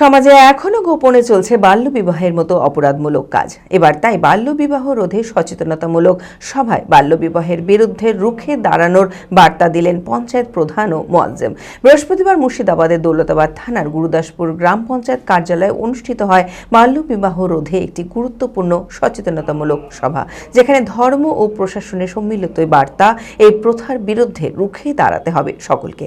সমাজে এখনও গোপনে চলছে বাল্যবিবাহের মতো অপরাধমূলক কাজ। এবার তাই বাল্যবিবাহ রোধে সচেতনতামূলক সভায় বাল্যবিবাহের বিরুদ্ধে রুখে দাঁড়ানোর বার্তা দিলেন পঞ্চায়েত প্রধান ও মোয়াজ্জেম। বৃহস্পতিবার মুর্শিদাবাদের দৌলতাবাদ থানার গুরুদাসপুর গ্রাম পঞ্চায়েত কার্যালয়ে অনুষ্ঠিত হয় বাল্যবিবাহ রোধে একটি গুরুত্বপূর্ণ সচেতনতামূলক সভা, যেখানে ধর্ম ও প্রশাসনের সম্মিলিত বার্তা এই প্রথার বিরুদ্ধে রুখে দাঁড়াতে হবে সকলকে।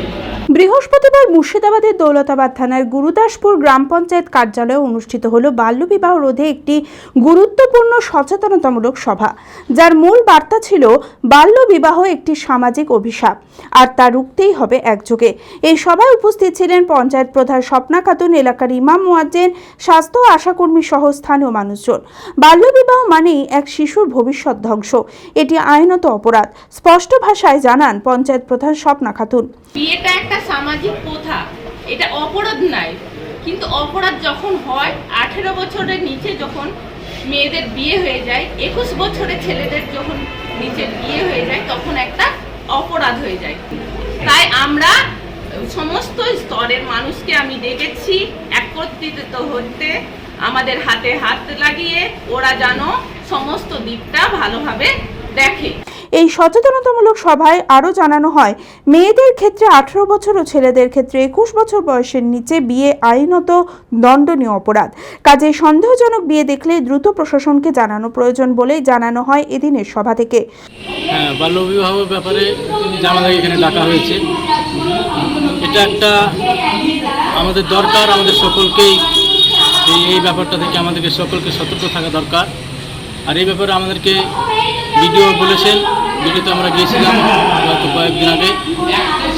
বৃহস্পতিবার মুর্শিদাবাদের দৌলতাবাদ থানার গুরুদাসপুর গ্রাম পঞ্চায়েত কার্যালয়ে অনুষ্ঠিত হল বাল্যবিবাহ রোধে একটি গুরুত্বপূর্ণ সচেতনতামূলক সভা, যার মূল বার্তা ছিল বাল্যবিবাহ একটি সামাজিক অভিশাপ, আর তা রুখতেই হবে একযোগে। এই সভায় উপস্থিত ছিলেন পঞ্চায়েত প্রধান স্বপ্না খাতুন, এলাকার ইমাম মোয়াজ্জেন, স্বাস্থ্য আশাকর্মী সহ স্থানীয় মানুষজন। বাল্যবিবাহ মানেই এক শিশুর ভবিষ্যৎ ধ্বংস। এটি আইনত অপরাধ, স্পষ্ট ভাষায় জানান পঞ্চায়েত প্রধান স্বপ্না খাতুন। বিয়েটা একটা সামাজিক প্রথা, এটা অপরাধ নাই। কিন্তু অপরাধ যখন হয়, আঠেরো বছরের নিচে যখন মেয়েদের বিয়ে হয়ে যায়, একুশ বছরের ছেলেদের যখন নিচে বিয়ে হয়ে যায়, তখন একটা অপরাধ হয়ে যায়। তাই আমরা সমস্ত স্তরের মানুষকে আমি দেখেছি, একত্রিত হতে আমাদের হাতে হাত লাগিয়ে ওরা যেন সমস্ত দিকটা ভালোভাবে দেখে। এই সচেতনতামূলক সভায় আরও জানানো হয়, মেয়েদের ক্ষেত্রে আঠারো বছর ও ছেলেদের ক্ষেত্রে একুশ বছর বয়সের নিচে বিয়ে আইনত দণ্ডনীয় অপরাধ। কাজে সন্দেহজনক বিয়ে দেখলে দ্রুত প্রশাসনকে জানানো প্রয়োজন বলেই জানানো হয় এদিনের সভা থেকে। হ্যাঁ ব্যাপারে জামাদাকে এখানে ডাকা হয়েছে। এটা একটা আমাদের দরকার, আমাদের সকলকেই এই ব্যাপারটা থেকে আমাদেরকে সকলকে সতর্ক থাকা দরকার। আর এই ব্যাপারে আমাদেরকে ভিডিও বলেছেন ভিডিওতে আমরা গিয়েছিলাম গত কয়েকদিন আগে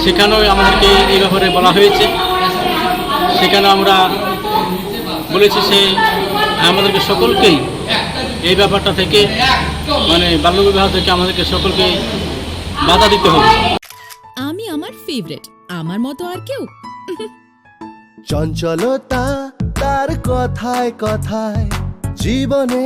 সেখানেও আমাদেরকে এই ব্যাপারে বলা হয়েছে। সেখানে আমরা বলেছি সে আমাদেরকে সকলকেই এই ব্যাপারটা থেকে মানে বাল্যবিবাহ থেকে আমাদেরকে সকলকে বাধা দিতে হবে। আমি আমার ফেভারিট আমার মতো আর কেউ। চঞ্চলতা তার কথায় কথায় জীবনে